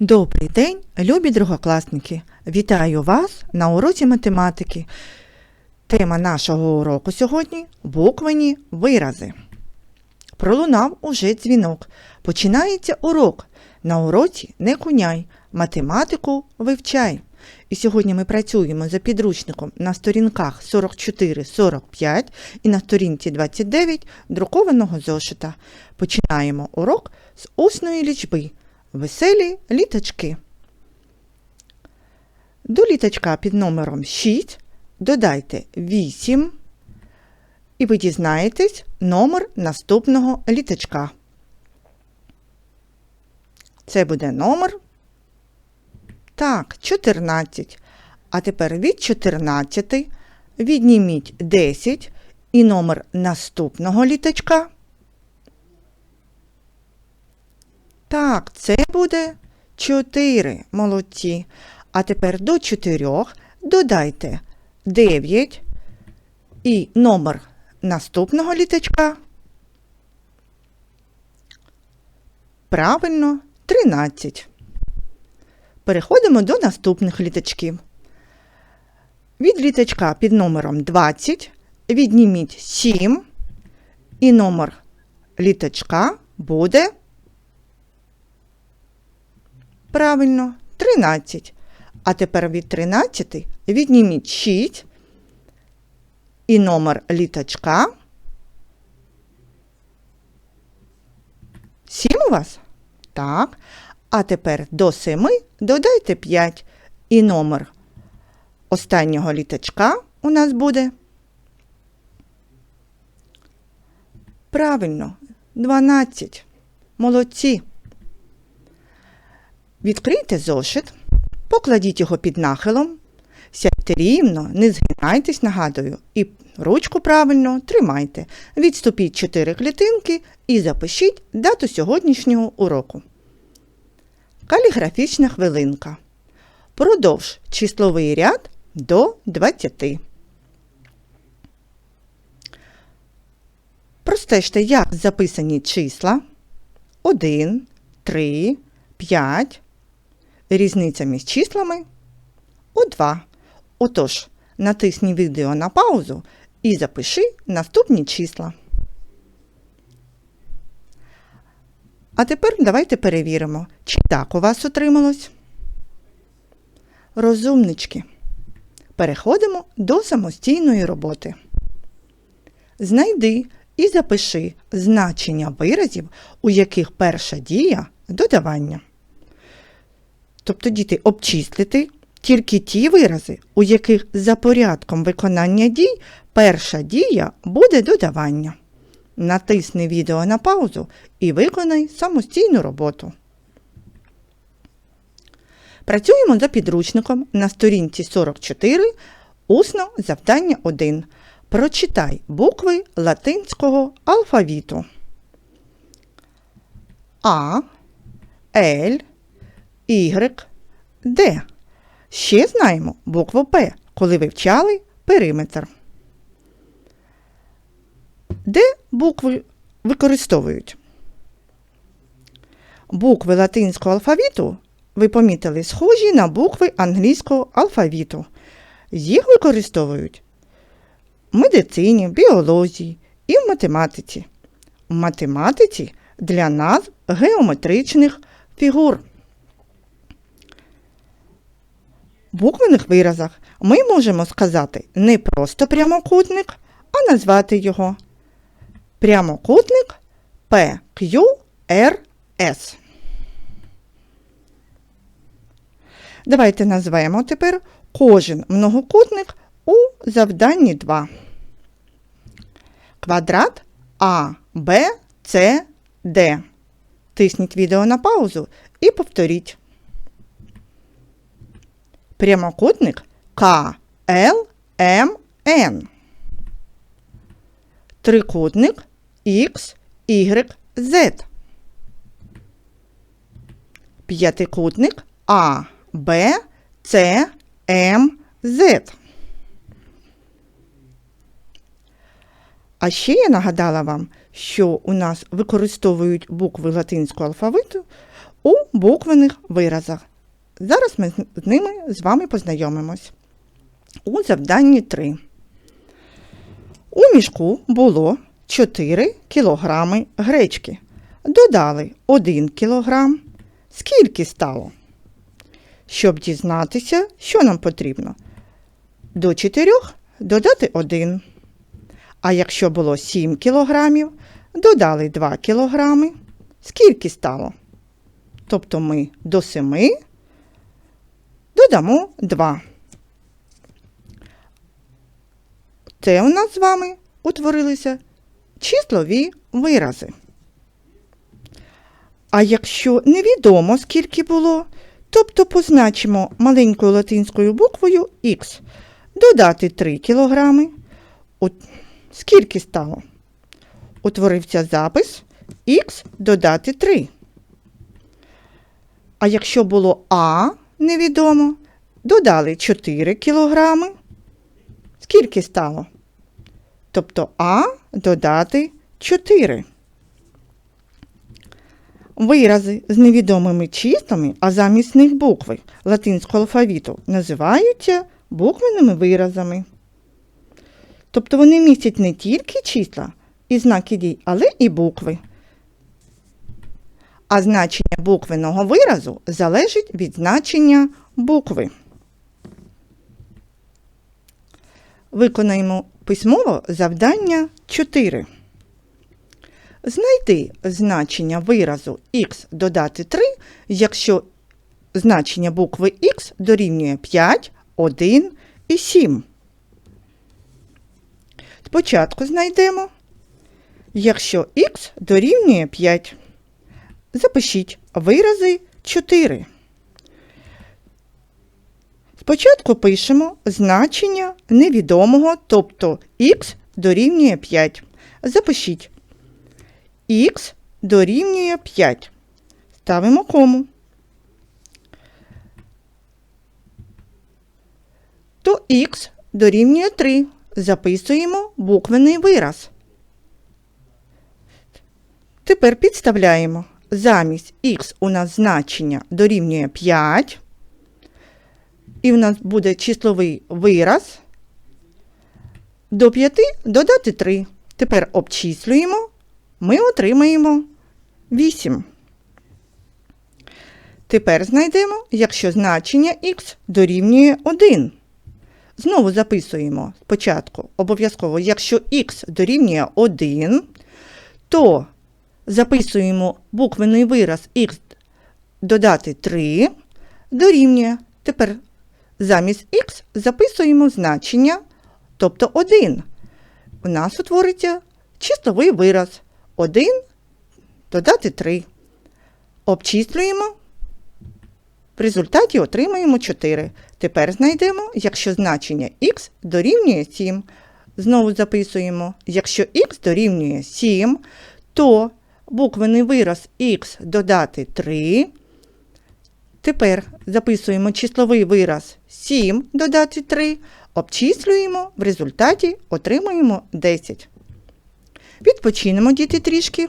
Добрий день, любі другокласники! Вітаю вас на уроці математики. Тема нашого уроку сьогодні буквені вирази. Пролунав уже дзвінок. Починається урок. На уроці не куняй, математику вивчай. І сьогодні ми працюємо за підручником на сторінках 44-45 і на сторінці 29 друкованого зошита. Починаємо урок з усної лічби. Веселі літачки. До літачка під номером 6 додайте 8 і ви дізнаєтесь номер наступного літачка. Це буде номер. Так, 14. А тепер від 14 відніміть 10 і номер наступного літачка. Так, це буде 4. Молодці. А тепер до 4 додайте 9 і номер наступного літачка. Правильно, 13. Переходимо до наступних літачків. Від літачка під номером 20 відніміть 7 і номер літачка буде Правильно, 13. А тепер від 13 відніміть 6 і номер літачка. 7 у вас? Так. А тепер до 7 додайте 5 і номер останнього літачка у нас буде. Правильно, 12. Молодці. Відкрийте зошит, покладіть його під нахилом, сядьте рівно, не згинайтесь, нагадую, і ручку правильно тримайте. Відступіть 4 клітинки і запишіть дату сьогоднішнього уроку. Каліграфічна хвилинка. Продовж числовий ряд до 20. Простежте, як записані числа 1, 3, 5, Різниця між числами у 2. Отож, натисні відео на паузу і запиши наступні числа. А тепер давайте перевіримо, чи так у вас отрималось. Розумнички. Переходимо до самостійної роботи. Знайди і запиши значення виразів, у яких перша дія додавання. Тобто, діти, обчислити тільки ті вирази, у яких за порядком виконання дій перша дія буде додавання. Натисни відео на паузу і виконай самостійну роботу. Працюємо за підручником на сторінці 44. Усно завдання 1. Прочитай букви латинського алфавіту. А, Л, Y, Д. Ще знаємо букву П, коли вивчали периметр. Де букви використовують? Букви латинського алфавіту ви помітили схожі на букви англійського алфавіту. Їх використовують в медицині, біології і в математиці. В математиці для назв геометричних фігур. В буквених виразах ми можемо сказати не просто прямокутник, а назвати його прямокутник PQRS. Давайте назвемо тепер кожен многокутник у завданні 2. Квадрат А, Б, С, Д. Тисніть відео на паузу і повторіть прямокутник КЛМН. Трикутник XYZ. П'ятикутник А, Б, С, М, З. А ще я нагадала вам, що у нас використовують букви латинського алфавиту у буквених виразах. Зараз ми з- ними з вами познайомимось. У завданні 3. У мішку було 4 кілограми гречки. Додали 1 кілограм. Скільки стало? Щоб дізнатися, що нам потрібно. До 4 додати 1. А якщо було 7 кілограмів, додали 2 кілограми. Скільки стало? Тобто ми до 7 додамо 2. Це у нас з вами утворилися числові вирази. А якщо невідомо, скільки було, тобто позначимо маленькою латинською буквою Х, додати 3 кілограми. Скільки стало? Утворився запис Х додати 3. А якщо було А невідомо, додали 4 кілограми. Скільки стало? Тобто А додати 4. Вирази з невідомими числами, а замість них букви латинського алфавіту називаються буквенними виразами. Тобто вони містять не тільки числа і знаки дій, але і букви. А значення буквеного виразу залежить від значення букви. Виконаємо письмово завдання 4. Знайди значення виразу х додати 3, якщо значення букви х дорівнює 5, 1 і 7. Спочатку знайдемо, якщо х дорівнює 5. Запишіть вирази 4. Спочатку пишемо значення невідомого, тобто х дорівнює 5. Запишіть х дорівнює 5. Ставимо кому. То х дорівнює 3. Записуємо буквений вираз. Тепер підставляємо. Замість х у нас значення дорівнює 5. І в нас буде числовий вираз. До 5 додати 3. Тепер обчислюємо. Ми отримаємо 8. Тепер знайдемо, якщо значення х дорівнює 1. Знову записуємо спочатку обов'язково, якщо х дорівнює 1, то записуємо буквений вираз х додати 3 дорівнює. Тепер замість х записуємо значення, тобто 1. У нас утвориться числовий вираз 1 додати 3. Обчислюємо. В результаті отримаємо 4. Тепер знайдемо, якщо значення х дорівнює 7. Знову записуємо, якщо х дорівнює 7, то буквений вираз х додати 3. Тепер записуємо числовий вираз 7 додати 3, обчислюємо, в результаті отримуємо 10. Відпочинемо діти трішки.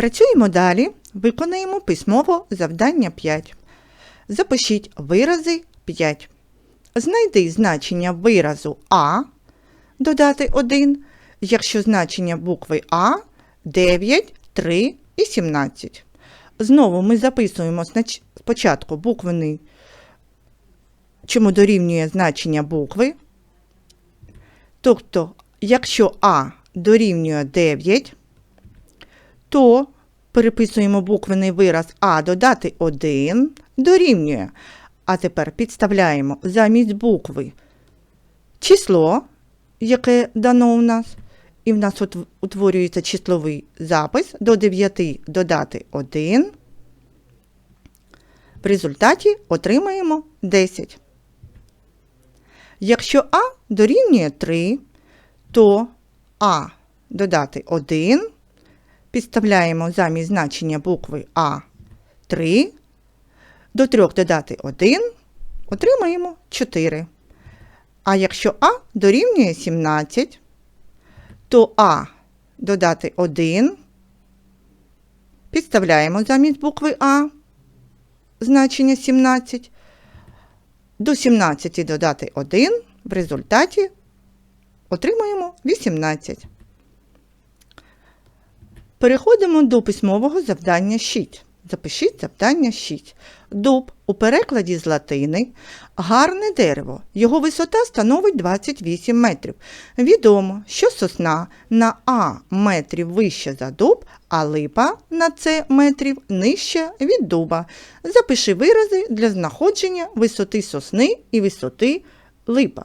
Працюємо далі, виконаємо письмово завдання 5. Запишіть вирази 5. Знайди значення виразу А, додати 1, якщо значення букви А 9, 3 і 17. Знову ми записуємо спочатку буквений, чому дорівнює значення букви. Тобто, якщо А дорівнює 9, то переписуємо буквений вираз А додати 1 дорівнює. А тепер підставляємо замість букви число, яке дано у нас, і в нас утворюється числовий запис до 9 додати 1. В результаті отримаємо 10. Якщо А дорівнює 3, то А додати 1. Підставляємо замість значення букви А 3. До 3 додати 1, отримаємо 4. А якщо А дорівнює 17, то А додати 1. Підставляємо замість букви А значення 17. До 17 додати 1. В результаті отримуємо 18. Переходимо до письмового завдання 6. Запишіть завдання 6. Дуб у перекладі з латини гарне дерево. Його висота становить 28 метрів. Відомо, що сосна на А метрів вище за дуб, а липа на С метрів нижче від дуба. Запиши вирази для знаходження висоти сосни і висоти липа.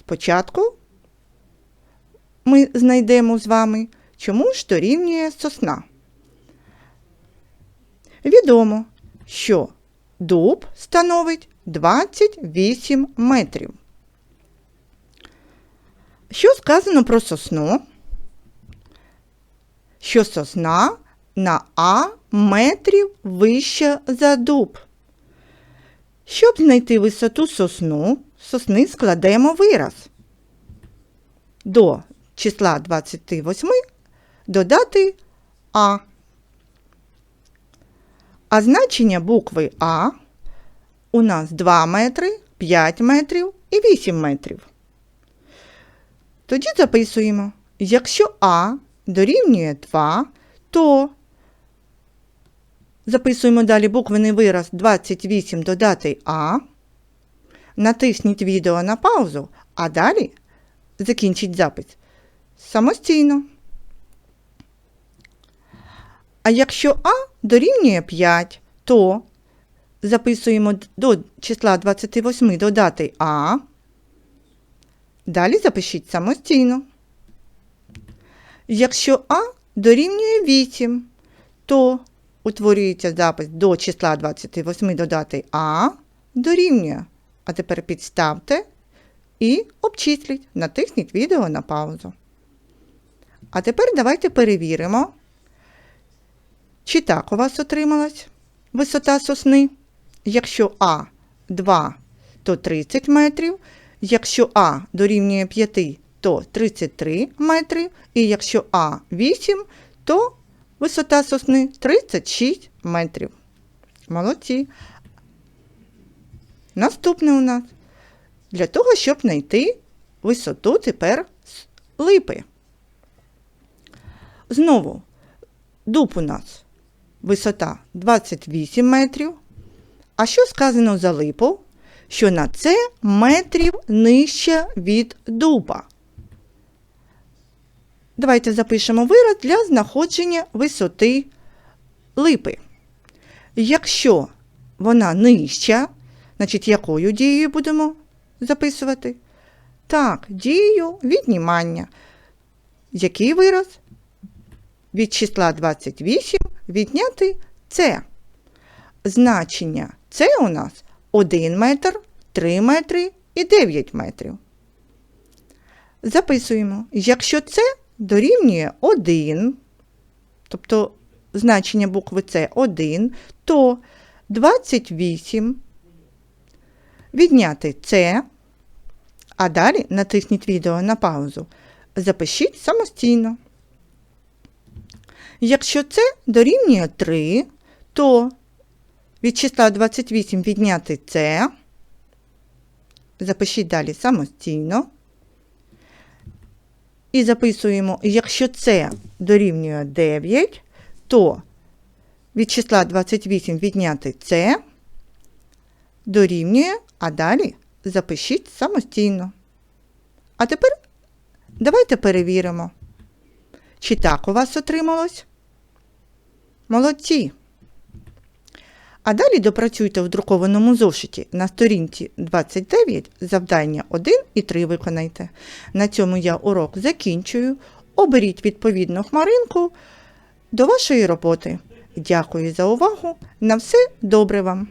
Спочатку ми знайдемо з вами, чому ж дорівнює сосна. Відомо, що дуб становить 28 метрів. Що сказано про сосну? Що сосна на А метрів вища за дуб. Щоб знайти висоту сосну, сосни складемо вираз. До числа 28 додати А. А значення букви А у нас 2 метри, 5 метрів і 8 метрів. Тоді записуємо, якщо А дорівнює 2, то записуємо далі буквений вираз 28 додати А. Натисніть відео на паузу, а далі закінчіть запис самостійно. А якщо А дорівнює 5, то записуємо до числа 28 додати А. Далі запишіть самостійно. Якщо А дорівнює 8, то утворюється запис до числа 28 додати А дорівнює. А тепер підставте і обчисліть. Натисніть відео на паузу. А тепер давайте перевіримо. Чи так у вас отрималась висота сосни? Якщо А 2, то 30 метрів. Якщо А дорівнює 5, то 33 метри. І якщо А 8, то висота сосни 36 метрів. Молодці. Наступне у нас. Для того, щоб знайти висоту тепер липи. Знову дуб у нас висота 28 метрів. А що сказано за липу? Що на це метрів нижче від дуба. Давайте запишемо вираз для знаходження висоти липи. Якщо вона нижча, значить якою дією будемо записувати? Так, дією віднімання. Який вираз? Від числа 28 відняти С. Значення С у нас 1 метр, 3 метри і 9 метрів. Записуємо, якщо С дорівнює 1, тобто значення букви С 1, то 28 відняти С, а далі натисніть відео на паузу. Запишіть самостійно. Якщо це дорівнює 3, то Від числа 28 відняти це. Запишіть далі самостійно. І записуємо, якщо це дорівнює 9, то від числа 28 відняти це дорівнює, а далі запишіть самостійно. А тепер давайте перевіримо, чи так у вас отрималось. Молодці! А далі допрацюйте в друкованому зошиті на сторінці 29 завдання 1 і 3 виконайте. На цьому я урок закінчую. Оберіть відповідну хмаринку до вашої роботи. Дякую за увагу. На все добре вам!